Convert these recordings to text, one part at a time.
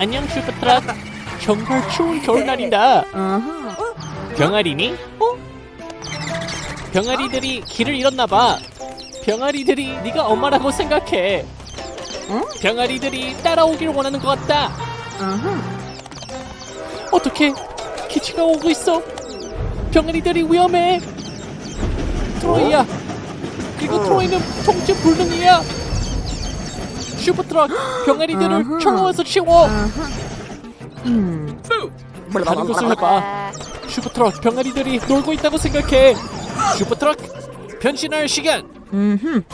안녕 슈퍼트럭. 정말 추운 겨울날이다. 병아리니? 어? 병아리들이 길을 잃었나봐. 병아리들이 네가 엄마라고 생각해. 병아리들이 따라오기를 원하는 것 같다. 어떻게 기치가 오고 있어? 병아리들이 위험해. 트로이야. 그리고 트로이는 통제 불능이야. 슈퍼트럭 병아리들을 청어에서 치워. 다른 곳을 해봐. 슈퍼트럭 병아리들이 놀고 있다고 생각해. 슈퍼트럭 변신할 시간. 날자.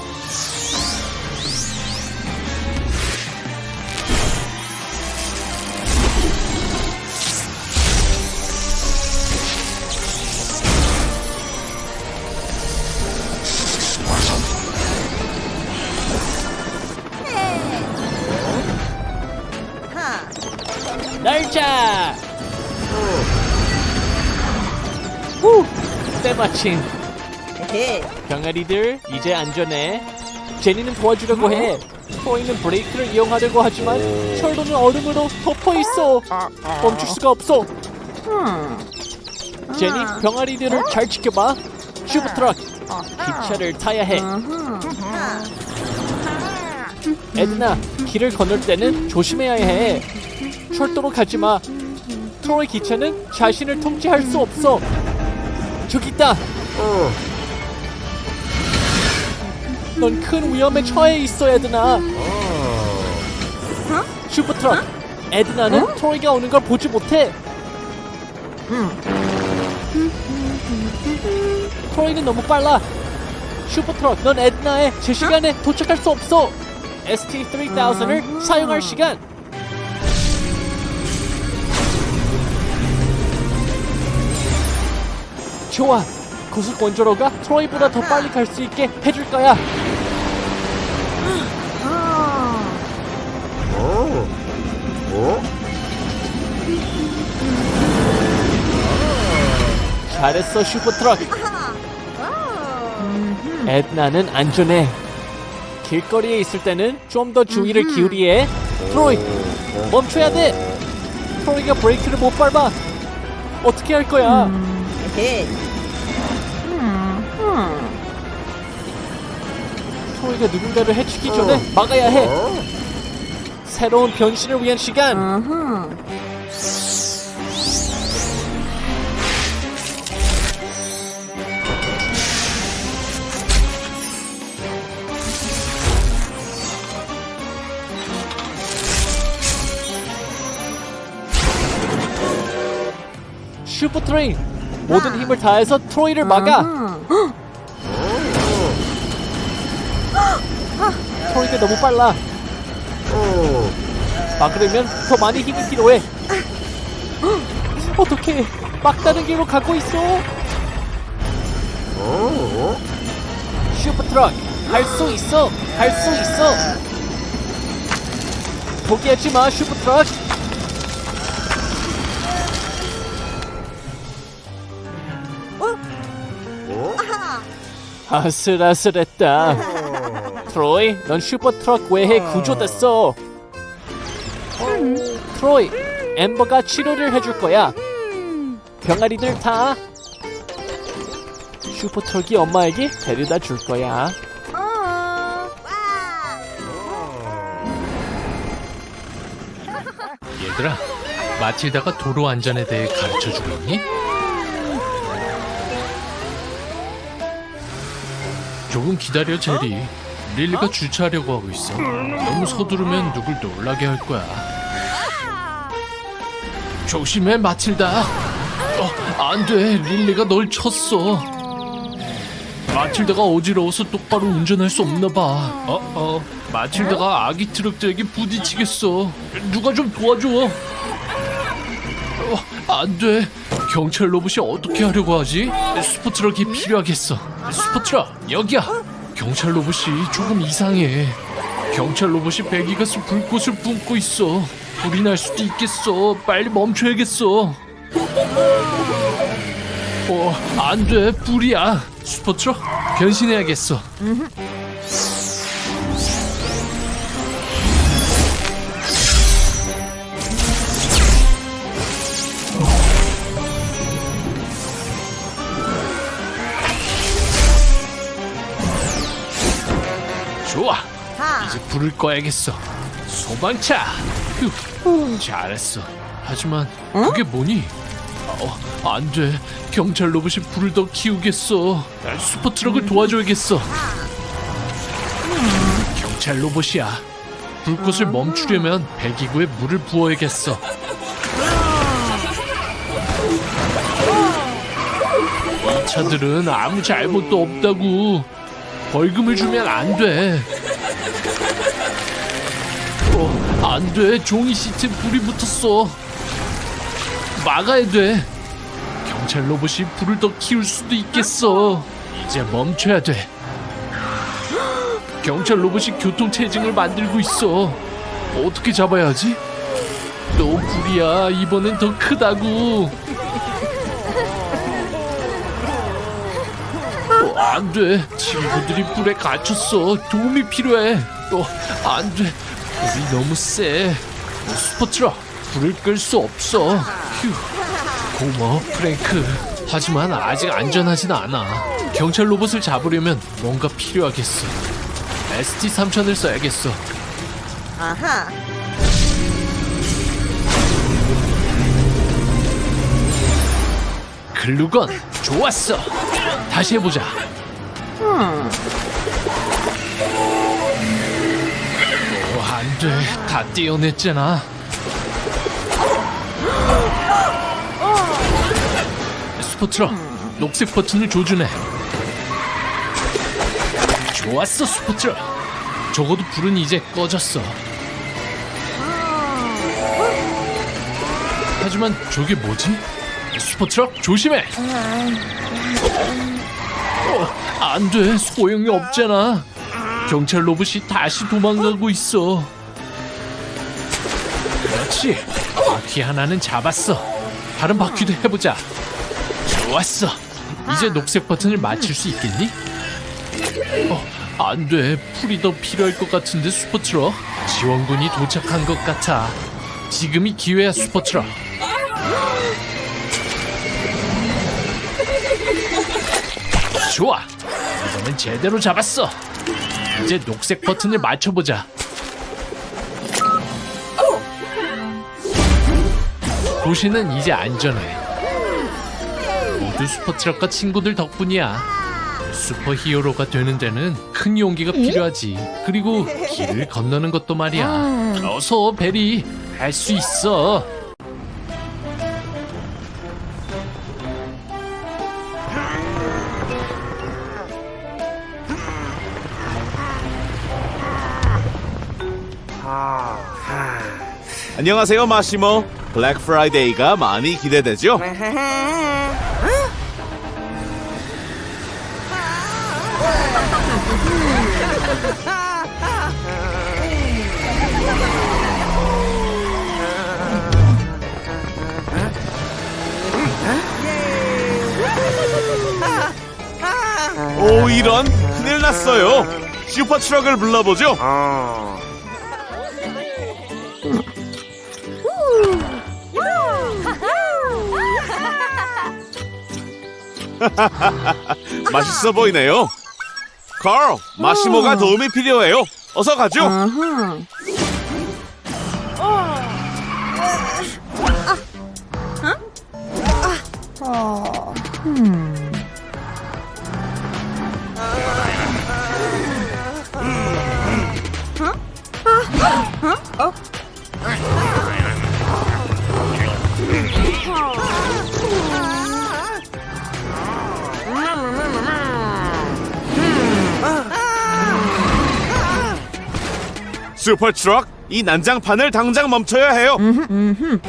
마침 병아리들 이제 안전해. 제니는 도와주려고 해. 토이는 브레이크를 이용하려고 하지만 셜도는 얼음으로 덮어 있어. 멈출 수가 없어. 제니 병아리들을 잘 지켜봐. 슈퍼트럭 기차를 타야 해. 에드나 길을 건널 때는 조심해야 해. 철도로 가지 마. 트로이 기차는 자신을 통제할 수 없어. 저기 있다. 넌큰 위험에 처해 있어, 에드나. 슈퍼트럭. 에드나는 트로이가 오는 걸 보지 못해. 트로이는 너무 빨라. 슈퍼트럭, 넌 에드나에 제 시간에 도착할 수 없어. ST3000을 사용할 시간. 좋아. 고속 원조로가 트로이보다 더 빨리 갈 수 있게 해줄 거야. 잘했어 슈퍼트럭. 에드나는 안전해. 길거리에 있을 때는 좀 더 주의를 기울이해. 트로이, 멈춰야 돼. 트로이가 브레이크를 못 밟아. 어떻게 할 거야? 트 로이가 누군가를 해치기 전에 막아야 해. 새로운 변신을 위한 시간. 슈퍼 트레인 모든 힘을 다해서 트로이를 막아. 트 로이가 너무 빨라. 막으려면 더 많이 힘이 필요해. 어떻게 막다른 길로 가고 있어? 슈퍼 트럭 할수 있어, 할수 있어. 포기하지 마, 슈퍼 트럭. 아슬아슬했다. 트로이, 넌 슈퍼 트럭 외에 구조됐어. 트로이, 엠버가 치료를 해줄 거야. 병아리들 타. 슈퍼 트럭이 엄마에게 데려다 줄 거야. 얘들아, 마틸다가 도로 안전에 대해 가르쳐 주겠니? 조금 기다려, 제리. 릴리가 주차하려고 하고 있어. 너무 서두르면 누굴 놀라게 할 거야. 조심해, 마틸다. 어, 안 돼. 릴리가 널 쳤어. 마틸다가 어지러워서 똑바로 운전할 수 없나 봐. 어, 어. 마틸다가 아기 트럭들에게 부딪히겠어. 누가 좀 도와줘. 어, 안 돼. 경찰 로봇이 어떻게 하려고 하지? 슈퍼트럭이 필요하겠어. 슈퍼트럭, 여기야. 경찰 로봇이 조금 이상해. 경찰 로봇이 배기가스 불꽃을 뿜고 있어. 불이 날 수도 있겠어. 빨리 멈춰야겠어. 어, 안 돼. 불이야. 슈퍼트럭, 변신해야겠어. 불을 꺼야겠어. 소방차. 휴, 잘했어. 하지만 그게 뭐니? 어, 안 돼. 경찰 로봇이 불을 더 키우겠어. 난 슈퍼 트럭을 도와줘야겠어. 경찰 로봇이야. 불꽃을 멈추려면 배기구에 물을 부어야겠어. 이 차들은 아무 잘못도 없다고. 벌금을 주면 안 돼. 어, 안 돼. 종이 시트에 불이 붙었어. 막아야 돼. 경찰 로봇이 불을 더 키울 수도 있겠어. 이제 멈춰야 돼. 경찰 로봇이 교통 체증을 만들고 있어. 어떻게 잡아야 하지? 또 불이야. 이번엔 더 크다고. 안 돼. 친구들이 불에 갇혔어. 도움이 필요해. 어, 안 돼. 불이 너무 세. 어, 스포트라, 불을 끌 수 없어. 휴. 고마워, 프랭크. 하지만 아직 안전하진 않아. 경찰 로봇을 잡으려면 뭔가 필요하겠어. ST-3000을 써야겠어. 아하. 글루건, 좋았어. 다시 해보자. 어, 안 돼. 다 떼어냈잖아. 스포트러, 녹색 버튼을 조준해. 좋았어, 스포트러. 적어도 불은 이제 꺼졌어. 하지만 저게 뭐지? 스포트럭 조심해. 어, 안 돼. 소용이 없잖아. 경찰 로봇이 다시 도망가고 있어. 그렇지. 바퀴 하나는 잡았어. 다른 바퀴도 해보자. 좋았어. 이제 녹색 버튼을 맞출 수 있겠니? 어, 안 돼. 풀이 더 필요할 것 같은데 슈퍼트럭. 지원군이 도착한 것 같아. 지금이 기회야 슈퍼트럭. 좋아. 이번엔 제대로 잡았어. 이제 녹색 버튼을 맞춰보자. 도시는 이제 안전해. 모두 슈퍼트럭과 친구들 덕분이야. 슈퍼 히어로가 되는 데는 큰 용기가 필요하지. 그리고 길을 건너는 것도 말이야. 어서 베리, 할 수 있어. 안녕하세요 마시모. 블랙 프라이데이가 많이 기대되죠? 오 이런 큰일 났어요. 슈퍼 트럭을 불러보죠 맛있어 보이네요. 카л 마시모가 도움이 필요해요. 어서 가죠. 아하. 어. 슈퍼 트럭, 이 난장판을 당장 멈춰야 해요. 어흥. 음.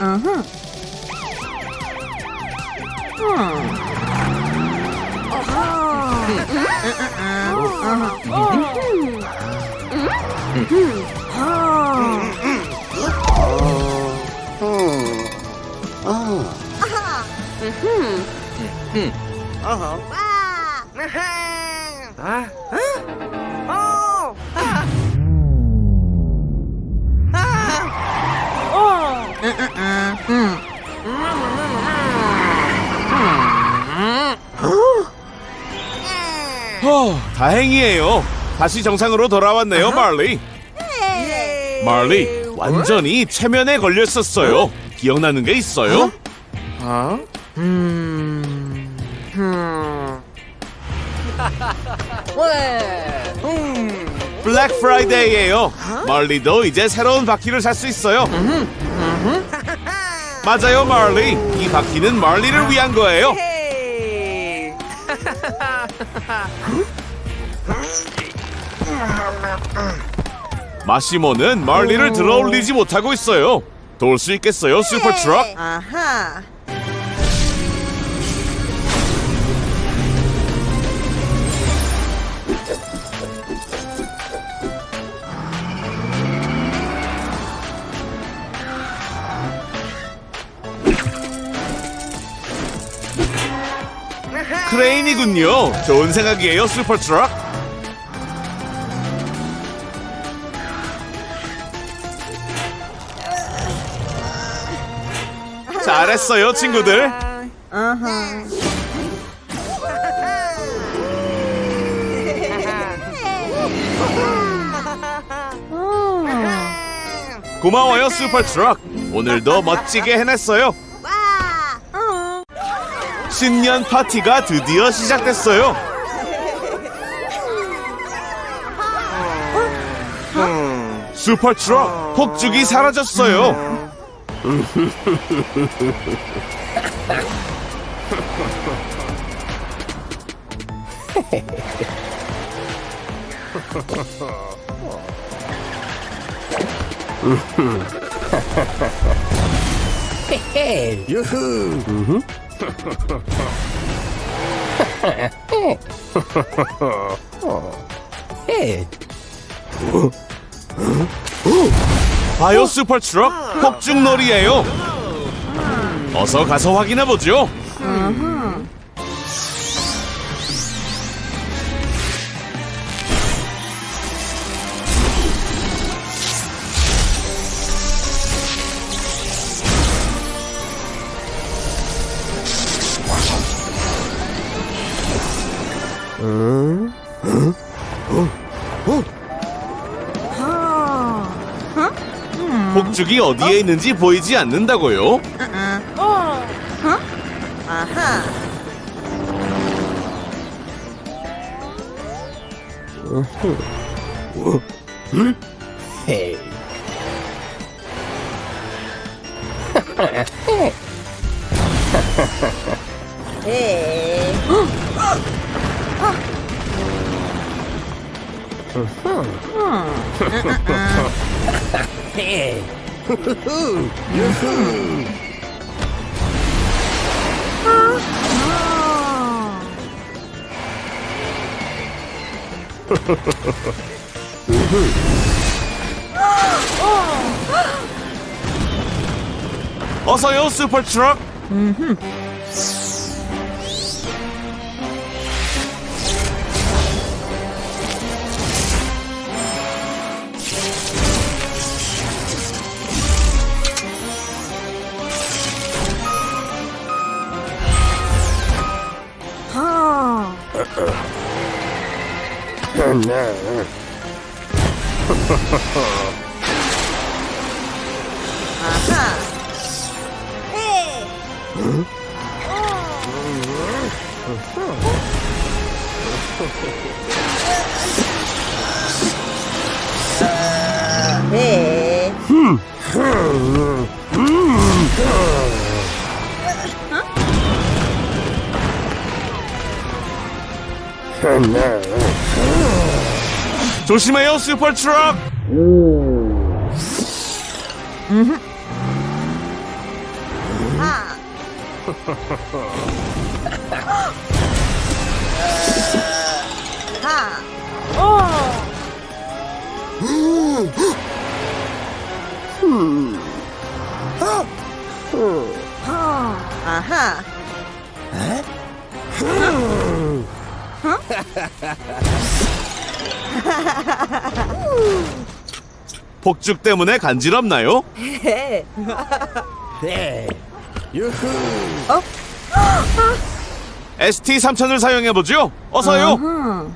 어허. 어, 다행이에요. 다시 정상으로 돌아왔네요, 말리. 말리, 완전히 최면에 걸렸었어요. 기억나는 게 있어요? 블랙 프라이데이예요. 말리도 이제 새로운 바퀴를 살 수 있어요. 맞아요, 말리. 이 바퀴는 말리를 위한 거예요. 마시모는 말리를 들어올리지 못하고 있어요. 도울 수 있겠어요, 슈퍼 트럭? 아하. 크레인이군요. 좋은 생각이에요, 슈퍼 트럭. 잘했어요, 친구들. 고마워요, 슈퍼 트럭. 오늘도 멋지게 해냈어요. 신년 파티가 드디어 시작됐어요. 슈퍼 트럭 폭죽이 사라졌어요. hey, yoo-hoo! Mm-hmm. hey! Oh! Huh? Oh! 바이오 슈퍼 트럭 폭죽놀이에요. 어서 가서 확인해 보죠. 폭죽이 어디에 있는지 보이지 않는다고요? 아하. 에. 어서요 슈퍼 트럭. 아 하. 조심해요 슈퍼 트럭. 아하. 폭죽 때문에 간지럽나요? ST3000을 사용해 보죠. 어서요. 음.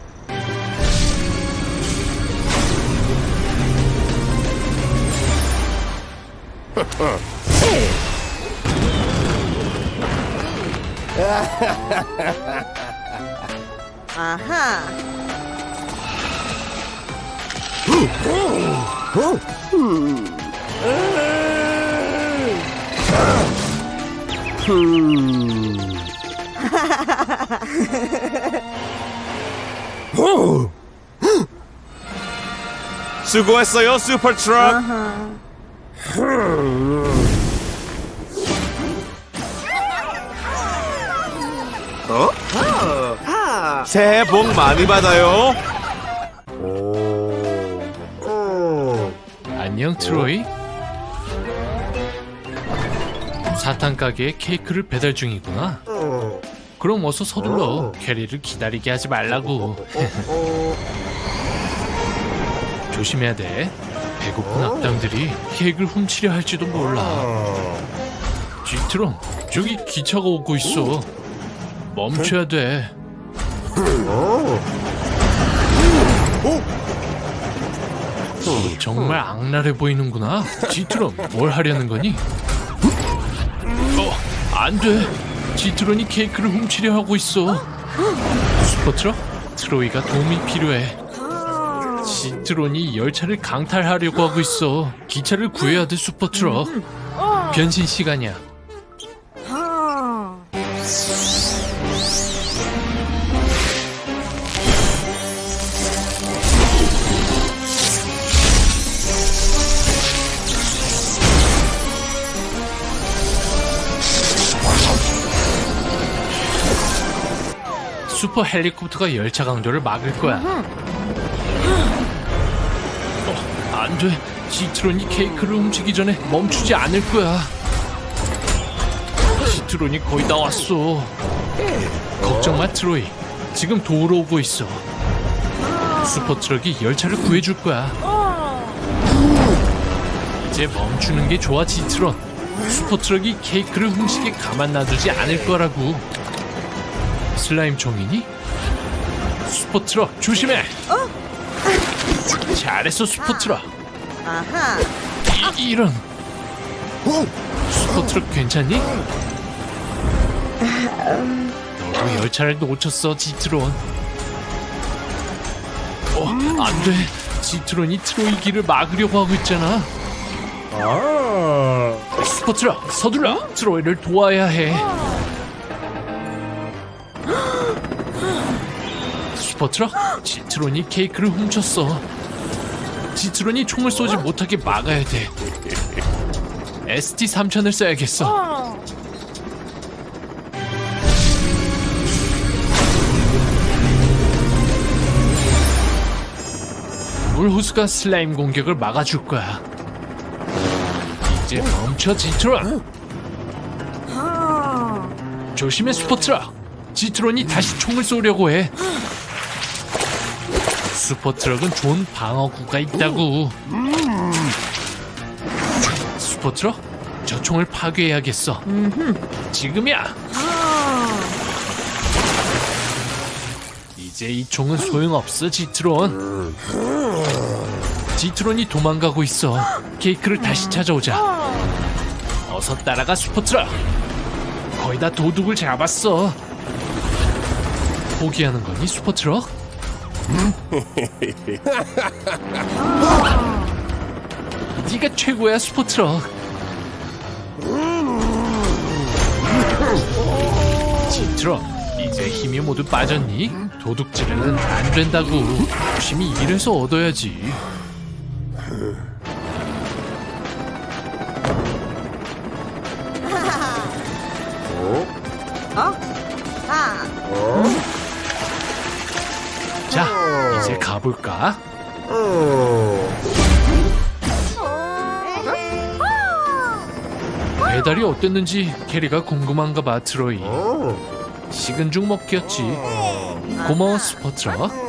아하. 수고했어요, 슈퍼 트럭. 아하. 새해 복 많이 받아요. 안녕 트로이. 사탕 가게에 케이크를 배달 중이구나. 그럼 어서 서둘러 캐리를 기다리게 하지 말라고. 조심해야 돼. 배고픈 악당들이 케이크를 훔치려 할지도 몰라. 쥐트럼 저기 기차가 오고 있어. 멈춰야 돼. 정말 악랄해 보이는구나. 지트론, 뭘 하려는 거니? 어, 안 돼. 지트론이 케이크를 훔치려 하고 있어. 슈퍼트럭? 트로이가 도움이 필요해. 지트론이 열차를 강탈하려고 하고 있어. 기차를 구해야 돼, 슈퍼트럭. 변신 시간이야. 슈퍼 헬리콥터가 열차 강도를 막을 거야. 어, 안 돼. 지트론이 케이크를 훔치기 전에 멈추지 않을 거야. 지트론이 거의 다 왔어. 걱정 마, 트로이. 지금 도우러 오고 있어. 슈퍼 트럭이 열차를 구해줄 거야. 이제 멈추는 게 좋아, 지트론. 슈퍼 트럭이 케이크를 훔치게 가만 놔두지 않을 거라고. 슬라임 종이니? 슈퍼트럭 조심해! 잘했어 슈퍼트럭. 아하. 이, 이런. 슈퍼트럭 괜찮니? 너도 열차를 놓쳤어 지트론. 어 안 돼. 지트론이 트로이 길을 막으려고 하고 있잖아. 슈퍼트럭 서둘러. 트로이를 도와야 해 슈퍼트럭 지트론이 케이크를 훔쳤어. 지트론이 총을 쏘지 못하게 막아야 돼. ST3000을 써야겠어. 물 호수가 슬라임 공격을 막아줄 거야. 이제 멈춰 지트론. 조심해 슈퍼트럭 지트론이 다시 총을 쏘려고 해 슈퍼트럭은 좋은 방어구가 있다고. 슈퍼트럭? 저 총을 파괴해야겠어. 지금이야. 이제 이 총은 소용없어 지트론. 지트론이 도망가고 있어. 케이크를 다시 찾아오자. 어서 따라가 슈퍼트럭. 거의 다 도둑을 잡았어. 포기하는 거니 슈퍼트럭? 네가 최고야 슈퍼트럭. 지트럭 이제 힘이 모두 빠졌니? 도둑질은 안 된다고. 열심히 일해서 얻어야지 가볼까? 배달이 어땠는지 캐리가 궁금한가 봐 트로이. 식은 죽 먹기였지. 고마워 스포트럭